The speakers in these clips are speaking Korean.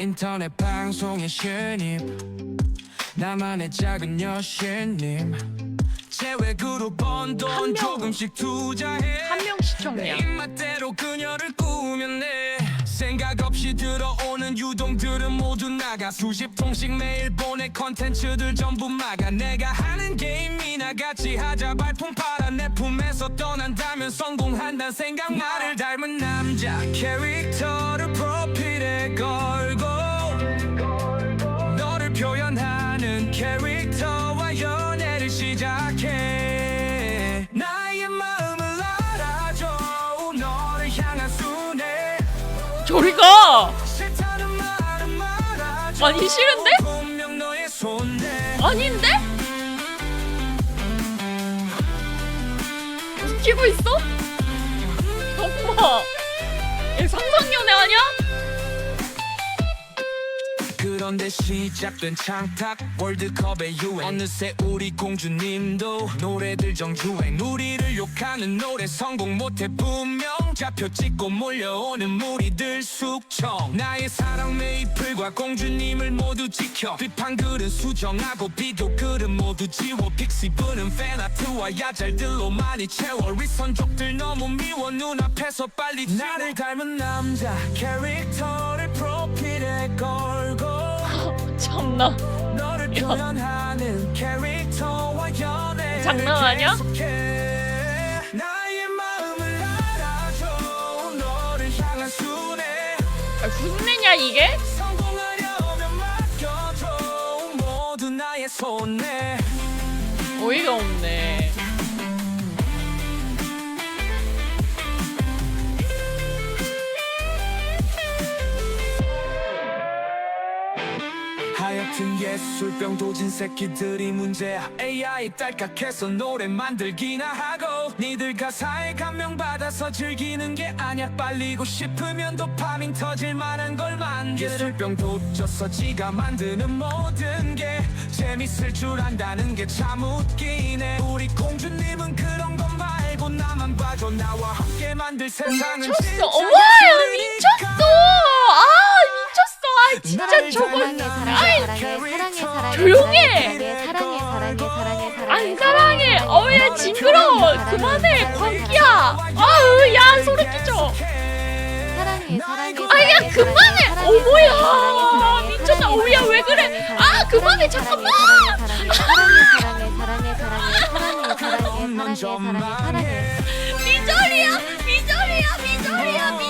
인터넷 방송의 신임 나만의 작은 여신님. 제외그룹 번한돈 명. 조금씩 투자해. 한 명 시청량. 내 입맛대로 그녀를 꾸몄네 생각 없이 들어오는 유동들은 모두 나가. 수십 통씩 매일 보내 컨텐츠들 전부 막아. 내가 하는 게임이나 같이 하자. 발품 팔아. 내 품에서 떠난다면 성공한다는 생각. 나를 닮은 남자 캐릭터 내가 아니 싫은데? 아닌데? 웃기고 있어? 엄마 상상 그런데 시작된 창탁 월드컵의 유행 어느새 우리 공주님도 노래들 정주행. 우리를 욕하는 노래 성공 못해 분명 잡혀 찍고 몰려오는 무리들 숙청. 나의 사랑 메이플과 공주님을 모두 지켜. 비판글은 수정하고 비교글은 모두 지워. 픽시브는 팬아트와 야잘들로 많이 채워. 리선족들 너무 미워. 눈앞에서 빨리 나를 닮은 남자 캐릭터를 프로필에 걸고 참나. 장난 아니야? 아, 흉내냐 이게? 어이가 없네. 하여튼 예술병 도진 새끼들이 문제야. AI 딸깍해서 노래 만들기나 하고 니들 가사에 감명받아서 즐기는 게 아냐 빨리고 싶으면 도파민 터질 만한 걸 만들 예술병 도져서 지가 만드는 모든 게 재밌을 줄 안다는 게 참 웃기네. 우리 공주님은 그런 거 말고 나만 봐줘. 나와 함께 만들 세상은. 진짜 어머, 조용해! 사랑해 사랑해 사랑해 사랑해 안 사랑해. 어우, 야, 징그러워. 그만해, 광기야. 아우, 야, 소름 끼쳐. 사랑해 사랑해 아, 야, 사랑해, 그만해. 사랑해, 어머야. 사랑해, 미쳤다. 사랑해, 어머야, 왜 그래? 사랑해, 아, 그만해, 잠깐만. 사랑해 사랑해 사랑해 사랑해 사랑해 사랑해 사랑해 사랑해 사랑해 미절이야, 미절이야, 미절이야, 미절이야, 미절이야.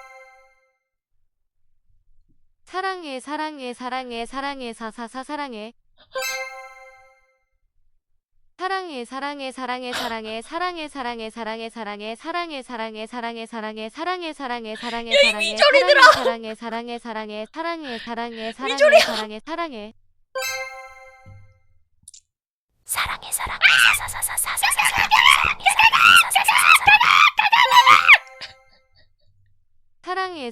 사랑해 사랑해 사랑해 사사사 사랑해 사랑해 사랑해 사랑해 사랑해 사랑해 사랑해 사랑해 사랑해 사랑해 사랑해 사랑해 사랑해 사랑해 사랑해 사랑해 야, 이 사랑해 미절이들아! 사랑해 사랑해 사랑해 사랑해 사랑해 사랑해 미절이야! 사랑해 사랑해 사랑해 사랑해 사사사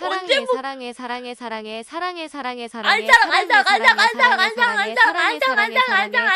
언제 사랑해 뭐- 사랑해 사랑해 사랑해 사랑해 안 사랑해 사랑, 안 사랑, 안 사랑, 안 사랑, 안 사랑, 안 사랑, 안 사랑, 안 사랑, 안 사랑, 안 사랑, 안 사랑, 안 사랑, 안 사랑, 안 사랑, 안 사랑,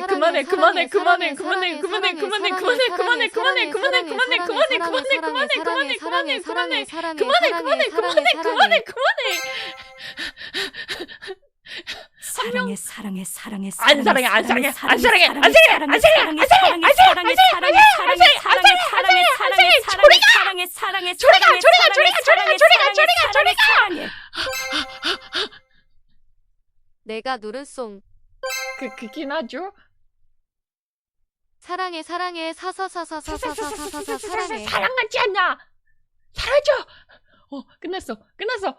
사랑해 어, 그만해, 사랑해, 그만해, 사랑해, 그만해, 사랑해, 그만해, 사랑해, 그만해, 사랑해, 그만해, 사랑해, 그만해, 그만해, 사랑해, 그만해, 사랑해, 그만해, 사랑해, 그만해, 사랑해, 그만해, 사랑해, 그만해, 사랑해, 그만해, 사랑해, 그만해, 사랑해, 그만해, 사랑해, 그만해, 사랑해. 그만해. 사랑해 사랑해 사랑해 안 사랑해, 안 사랑해, 안 사랑해, 안 사랑해, 안 사랑해, 안 사랑해, 사랑해 사랑해 사랑해 사랑해 사랑해 사랑해 사랑해 사랑해 사랑해 조리가, 조리가, 조리가, 조리가, 조리가, 조리가, 조리가. 사랑해 내가 누른 송그 그긴 하죠. 사랑해 사랑해 사사사사사사사사사 사랑해 사랑 같지 않냐? 사라져. 어 끝났어, 끝났어. 와,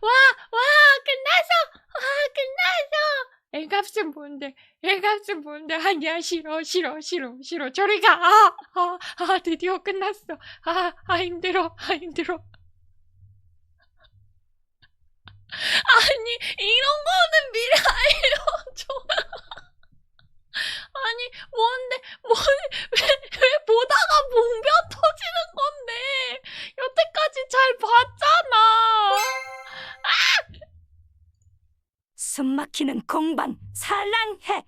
와, 와, 끝났어. 와, 끝났어. 애값은 뭔데? 애값은 뭔데? 아니야 싫어, 싫어, 싫어, 싫어. 저리 가. 아, 아, 아, 드디어 끝났어. 아, 아 힘들어, 아 힘들어. 아니 이런 거는 미리 알려줘. 아니 뭔데 뭔왜 왜 보다가 뭉벼 터지는 건데? 여태까지 잘 봤잖아. 숨막히는 공방 사랑해.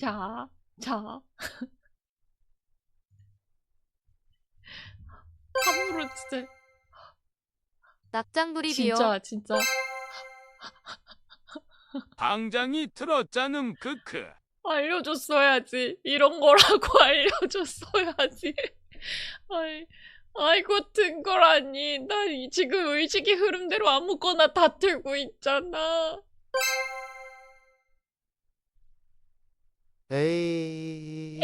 자, 자. 함부로 진짜. 낙장불입이요 진짜 진짜 당장이 틀었자는 크크. 알려줬어야지. 이런 거라고 알려줬어야지. 아이, 아이고 든 거라니. 나 이- 지금 의식의 흐름대로 아무거나 다 들고 있잖아. 에이.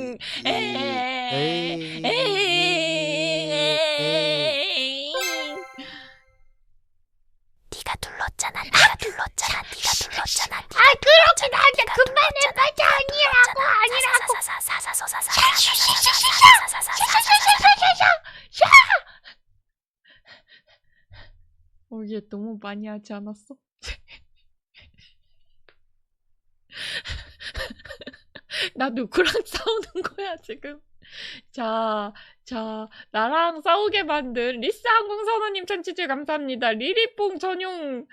네가 눌렀잖아 네가 눌렀잖아 아 그렇긴 한데 그만해 맞아 아니라고 아니라고 어, 얘 너무 많이 하지 않았어? 나 누구랑 싸우는 거야, 지금? 자, 자, 나랑 싸우게 만든 리스 항공선호님 천치즈 감사합니다. 리리뽕 전용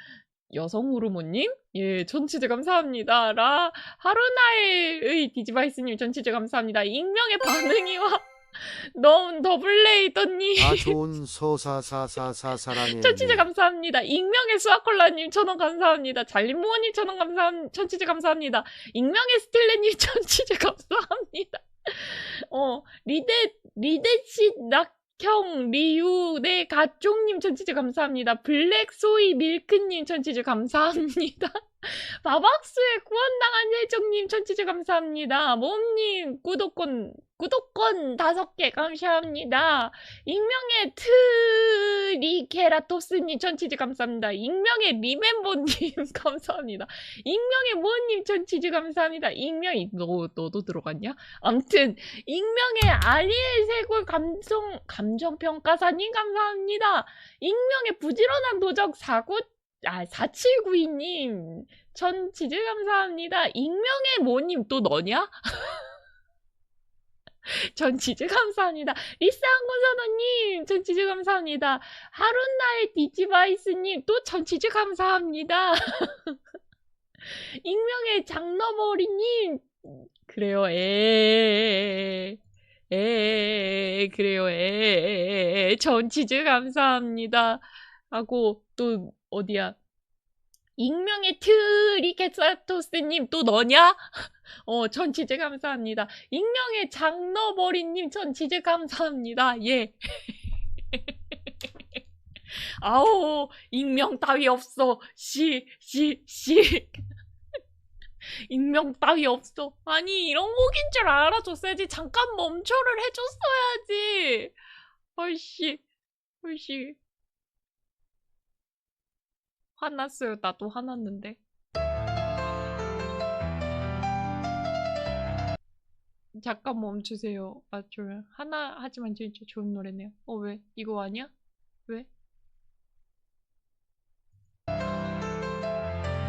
여성 호르몬님? 예, 천치즈 감사합니다. 라, 하루나의 디지바이스님 천치즈 감사합니다. 익명의 반응이와 너무 더블레이더님. 아 좋은 소사사사사 사랑해. 천치즈 감사합니다. 익명의 수아콜라님 천원 감사합니다. 잘림모어님 천원 감사합니다. 천치즈 감사합니다. 익명의 스텔레님 천치즈 감사합니다. 어 리데 리데시 낙 형 리유 네 가쪽님 천치즈 감사합니다. 블랙소이 밀크님 천치즈 감사합니다. 바박스의 구원당한 예정님 천치즈 감사합니다. 몸님 구독권 구독권 다섯 개 감사합니다. 익명의 트리케라토스님 천치즈 감사합니다. 익명의 리멤버님 감사합니다. 익명의 모님 천치즈 감사합니다. 익명이 너 너도 들어갔냐? 암튼 익명의 아리엘 세골 감정 감정 평가사님 감사합니다. 익명의 부지런한 도적 사구 아 4792님 천치즈 감사합니다. 익명의 모님 또 너냐? 전치즈 감사합니다. 리스 항공선호님 전치즈 감사합니다. 하룬나의 디지바이스님 또 전치즈 감사합니다. 익명의 장너머리님 그래요 에. 에 그래요 에 전치즈 감사합니다 하고 또 어디야 익명의 트리케사토스님 또 너냐? 어, 전치즈 감사합니다. 익명의 장너버리님 전치즈 감사합니다. 예. 아오, 익명 따위 없어. 씨, 씨, 씨. 익명 따위 없어. 아니, 이런 곡인 줄 알아줬어야지. 잠깐 멈춰를 해줬어야지. 얼씨, 얼씨. 화났어요. 나도 화났는데. 잠깐 멈추세요. 아, 좋아요. 하나, 하지만 진짜 좋은 노래네요. 어, 왜? 이거 아니야? 왜?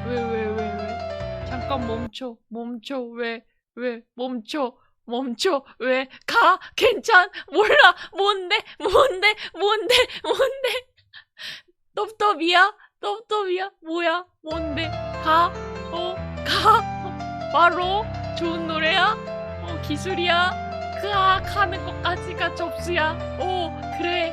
왜, 왜, 왜, 왜? 잠깐 멈춰. 멈춰. 왜? 왜? 멈춰. 멈춰 왜 가 괜찮 몰라 뭔데 뭔데 뭔데 뭔데 똠똠이야 똠똠이야? 뭐야? 뭔데? 가 어 가? 바로 좋은 노래야? 어 기술이야? 그아 가는 것까지가 접수야? 오 그래